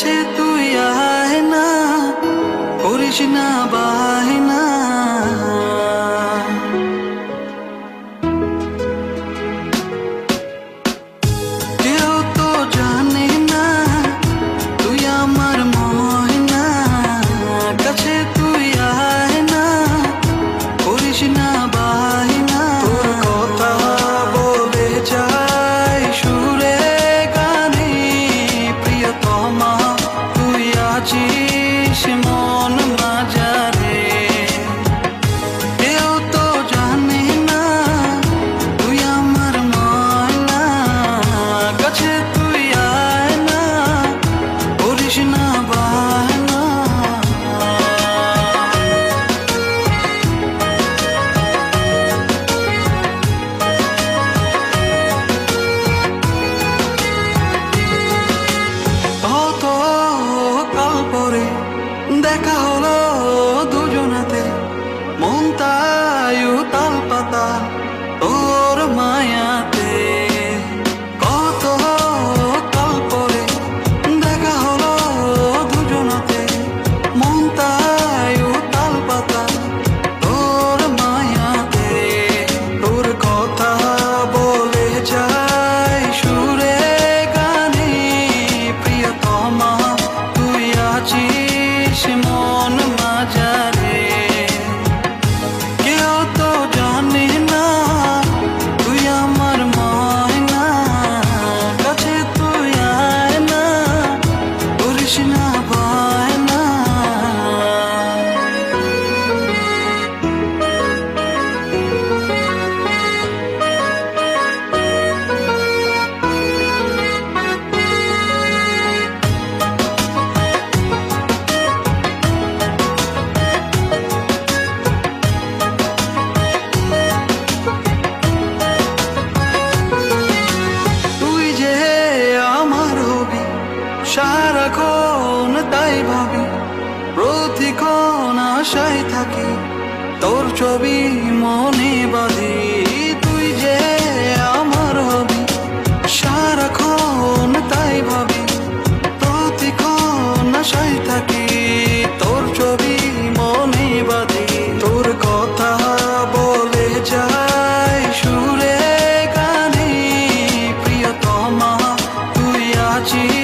আছে তুই আয় না করিস না বা কাছে তুই আয় না দেখা হলো দুজনাতে। মন তায়ু তাল পাতা তোর মায়া সারাক্ষণ তাই ভাবি, প্রতিক্ষণ আশায় থাকি, তোর ছবি মনে বাঁধি, তুই যে আমার হবি। সারাক্ষণ তাই ভাবি, প্রতিক্ষণ আশায় থাকি, তোর ছবি মনে বাঁধি। তোর কথা বলে যায় সুরে গানে, প্রিয়তমা, তুই আছিস